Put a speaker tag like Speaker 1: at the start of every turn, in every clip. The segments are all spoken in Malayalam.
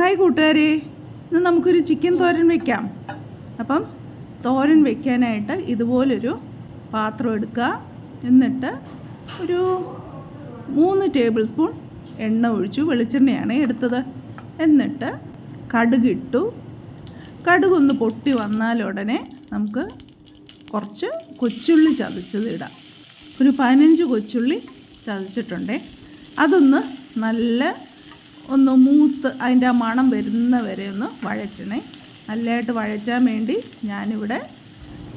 Speaker 1: ഹായ് കൂട്ടുകാരെ ഇന്ന് നമുക്കൊരു ചിക്കൻ തോരൻ വെക്കാം. അപ്പം തോരൻ വെക്കാനായിട്ട് ഇതുപോലൊരു പാത്രം എടുക്കുക. എന്നിട്ട് ഒരു മൂന്ന് ടേബിൾ സ്പൂൺ എണ്ണ ഒഴിച്ചു വെളിച്ചെണ്ണയാണ് എടുത്തത്. എന്നിട്ട് കടുകിട്ടു കടുകൊന്ന് പൊട്ടി വന്നാലുടനെ നമുക്ക് കുറച്ച് കൊച്ചുള്ളി ചതച്ചത് ഇടാം. ഒരു പതിനഞ്ച് കൊച്ചുള്ളി ചതച്ചിട്ടുണ്ടേ. അതൊന്ന് നല്ല ഒന്ന് മൂത്ത് അതിന്റെ ആ മണം വരുന്ന വരെ ഒന്ന് വഴറ്റണേ. നല്ലതായിട്ട് വഴറ്റാൻ വേണ്ടി ഞാനിവിടെ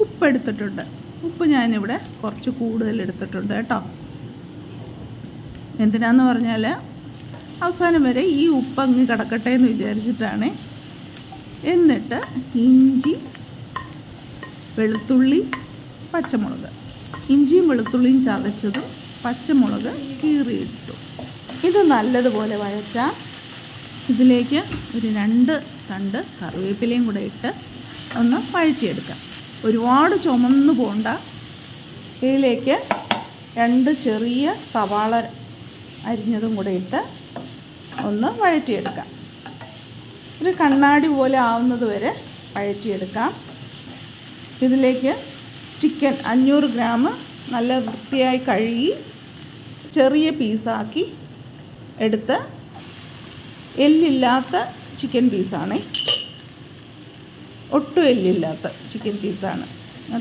Speaker 1: ഉപ്പ് എടുത്തിട്ടുണ്ട് ഉപ്പ് ഞാനിവിടെ കുറച്ച് കൂടുതൽ എടുത്തിട്ടുണ്ട് കേട്ടോ. എന്തിനാന്ന് പറഞ്ഞാൽ അവസാനം വരെ ഈ ഉപ്പ് അങ്ങ് കിടക്കട്ടെ എന്ന് വിചാരിച്ചിട്ടാണ്. എന്നിട്ട് ഇഞ്ചി വെളുത്തുള്ളി പച്ചമുളക്. ഇഞ്ചിയും വെളുത്തുള്ളിയും ചതച്ചതും പച്ചമുളക് കീറിയിട്ടു. ഇത് നല്ലതുപോലെ വഴറ്റാം. ഇതിലേക്ക് ഒരു രണ്ട് തണ്ട് കറിവേപ്പിലയും കൂടെ ഇട്ട് ഒന്ന് വഴറ്റിയെടുക്കാം. ഒരുപാട് ചുമന്ന് പോണ്ട. ഇതിലേക്ക് രണ്ട് ചെറിയ സവാള അരിഞ്ഞതും കൂടെ ഇട്ട് ഒന്ന് വഴറ്റിയെടുക്കാം. ഒരു കണ്ണാടി പോലെ ആവുന്നത് വരെ വഴറ്റിയെടുക്കാം. ഇതിലേക്ക് ചിക്കൻ അഞ്ഞൂറ് ഗ്രാം നല്ല വൃത്തിയായി കഴുകി ചെറിയ പീസാക്കി എടുത്ത് എല്ലില്ലാത്ത ചിക്കൻ പീസാണ് ഒട്ടും എല്ലില്ലാത്ത ചിക്കൻ പീസാണ്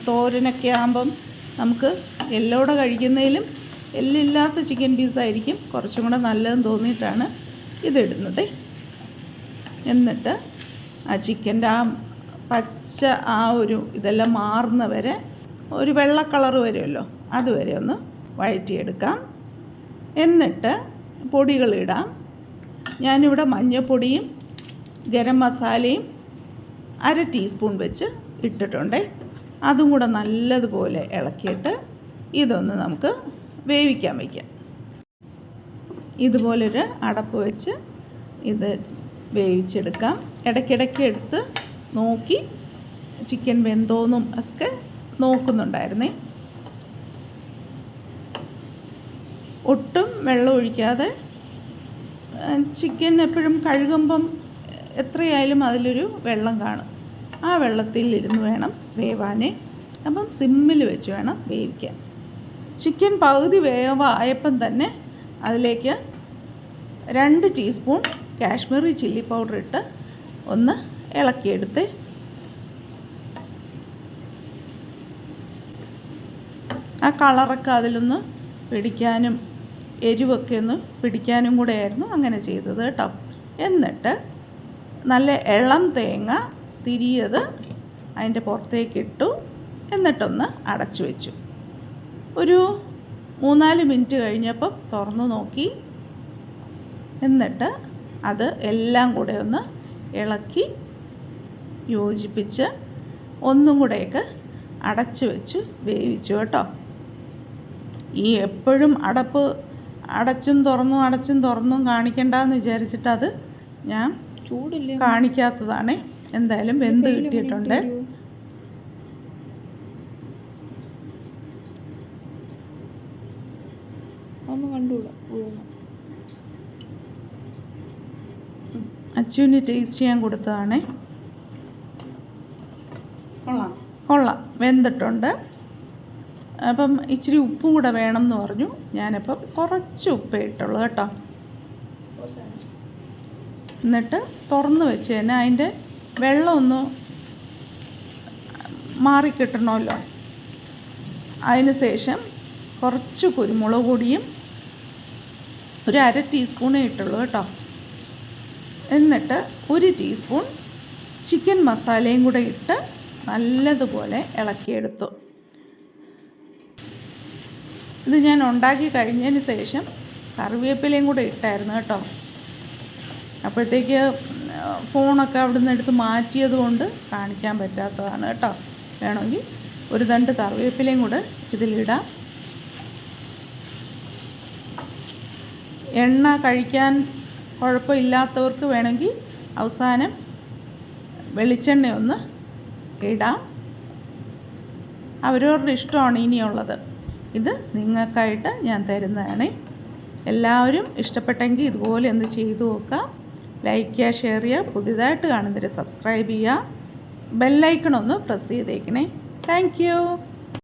Speaker 1: തോരനൊക്കെ ആകുമ്പം നമുക്ക് എല്ലോടെ കഴിക്കുന്നതിലും എല്ലില്ലാത്ത ചിക്കൻ പീസായിരിക്കും കുറച്ചും കൂടെ നല്ലതെന്ന് തോന്നിയിട്ടാണ് ഇതിടുന്നത് എന്നിട്ട് ആ ചിക്കന്റെ ആ പച്ച ആ ഒരു ഇതെല്ലാം മാറുന്ന വരെ ഒരു വെള്ള കളർ വരുമല്ലോ അതുവരെ ഒന്ന് വഴറ്റിയെടുക്കാം. എന്നിട്ട് പൊടികളിടാം. ഞാനിവിടെ മഞ്ഞൾപ്പൊടിയും ഗരം മസാലയും അര ടീസ്പൂൺ വെച്ച് ഇട്ടിട്ടുണ്ട്. അതും കൂടെ നല്ലതുപോലെ ഇളക്കിയിട്ട് ഇതൊന്ന് നമുക്ക് വേവിക്കാൻ വയ്ക്കാം ഇതുപോലൊരു അടപ്പ് വെച്ച് ഇത് വേവിച്ചെടുക്കാം. ഇടയ്ക്കിടയ്ക്ക് എടുത്ത് നോക്കി ചിക്കൻ വെന്തോന്നും ഒക്കെ നോക്കുന്നുണ്ടായിരുന്നേ. ഒട്ടും വെള്ളം ഒഴിക്കാതെ ചിക്കൻ എപ്പോഴും കഴുകുമ്പം എത്രയായാലും അതിലൊരു വെള്ളം കാണും. ആ വെള്ളത്തിൽ ഇരുന്ന് വേണം വേവാനേ. അപ്പം സിമ്മിൽ വെച്ച് വേണം വേവിക്കാൻ. ചിക്കൻ പകുതി വേവായപ്പം തന്നെ അതിലേക്ക് രണ്ട് ടീസ്പൂൺ കാശ്മീരി ചില്ലി പൗഡർ ഇട്ട് ഒന്ന് ഇളക്കിയെടുത്ത് ആ കളറൊക്കെ അതിലൊന്ന് പിടിക്കാനും എരിവൊക്കെ ഒന്ന് പിടിക്കാനും കൂടെ ആയിരുന്നു അങ്ങനെ ചെയ്തത് കേട്ടോ. എന്നിട്ട് നല്ല ഇളം തേങ്ങ തിരിയത് അതിന്റെ പുറത്തേക്ക് ഇട്ടു എന്നിട്ടൊന്ന് അടച്ചു വെച്ചു. ഒരു മൂന്നാൽ മിനിറ്റ് കഴിഞ്ഞപ്പം തുറന്നു നോക്കി. എന്നിട്ട് അത് എല്ലാം കൂടെ ഒന്ന് ഇളക്കി യോജിപ്പിച്ച് ഒന്നും കൂടെയൊക്കെ അടച്ചു വെച്ച് വേവിച്ചു കേട്ടോ. ഈ എപ്പോഴും അടപ്പ് അടച്ചും തുറന്നും അടച്ചും തുറന്നും കാണിക്കണ്ടെന്ന് വിചാരിച്ചിട്ട് അത് ഞാൻ
Speaker 2: ചൂടില്ല?
Speaker 1: കാണിക്കാത്തതാണ്. എന്തായാലും വെന്ത് കിട്ടിയിട്ടുണ്ട്.
Speaker 2: ഒന്ന് കണ്ടുകൂടാ ഊന്ന്
Speaker 1: അച്ചുവിന് ടേസ്റ്റ് ചെയ്യാൻ കൊടുത്തതാണ്.
Speaker 2: കൊള്ളാം.
Speaker 1: കൊള്ളാം. വെന്തിട്ടുണ്ട്. അപ്പം ഇച്ചിരി ഉപ്പും കൂടെ വേണം എന്ന് പറഞ്ഞു. ഞാനപ്പം കുറച്ച് ഉപ്പേ ഇട്ടുള്ളൂ കേട്ടോ. എന്നിട്ട് തുറന്ന് വെച്ച് തന്നെ അതിന്റെ വെള്ളമൊന്ന് മാറിക്കിട്ടണമല്ലോ അതിന് ശേഷം കുറച്ച് കുരുമുളക് പൊടിയും ഒരു അര ടീസ്പൂണേ ഇട്ടുള്ളൂ കേട്ടോ. എന്നിട്ട് ഒരു ടീസ്പൂൺ ചിക്കൻ മസാലയും കൂടെ ഇട്ട് നല്ലതുപോലെ ഇളക്കിയെടുത്തു. ഇത് ഞാൻ ഉണ്ടാക്കി കഴിഞ്ഞതിന് ശേഷം കറിവേപ്പിലയും കൂടെ ഇട്ടായിരുന്നു കേട്ടോ. അപ്പോഴത്തേക്ക് ഫോണൊക്കെ അവിടെ നിന്ന് എടുത്ത് മാറ്റിയത് കൊണ്ട് കാണിക്കാൻ പറ്റാത്തതാണ് കേട്ടോ. വേണമെങ്കിൽ ഒരു തണ്ട് കറിവേപ്പിലയും കൂടെ ഇതിലിടാം. എണ്ണ കഴിക്കാൻ കുഴപ്പമില്ലാത്തവർക്ക് വേണമെങ്കിൽ അവസാനം വെളിച്ചെണ്ണയൊന്ന് ഇടാം. അവരവരുടെ ഇഷ്ടമാണ് ഇനിയുള്ളത്. ഇത് നിങ്ങൾക്കായിട്ട് ഞാൻ തരുന്നതാണ്. എല്ലാവരും ഇഷ്ടപ്പെട്ടെങ്കിൽ ഇതുപോലെ ഒന്ന് ചെയ്തു നോക്കുക. ലൈക്ക് ചെയ്യുക ഷെയർ ചെയ്യുക പുതിയതായിട്ട് കാണുന്നവർ സബ്സ്ക്രൈബ് ചെയ്യുക. ബെല്ലൈക്കൺ ഒന്ന് പ്രസ് ചെയ്തേക്കണേ. താങ്ക്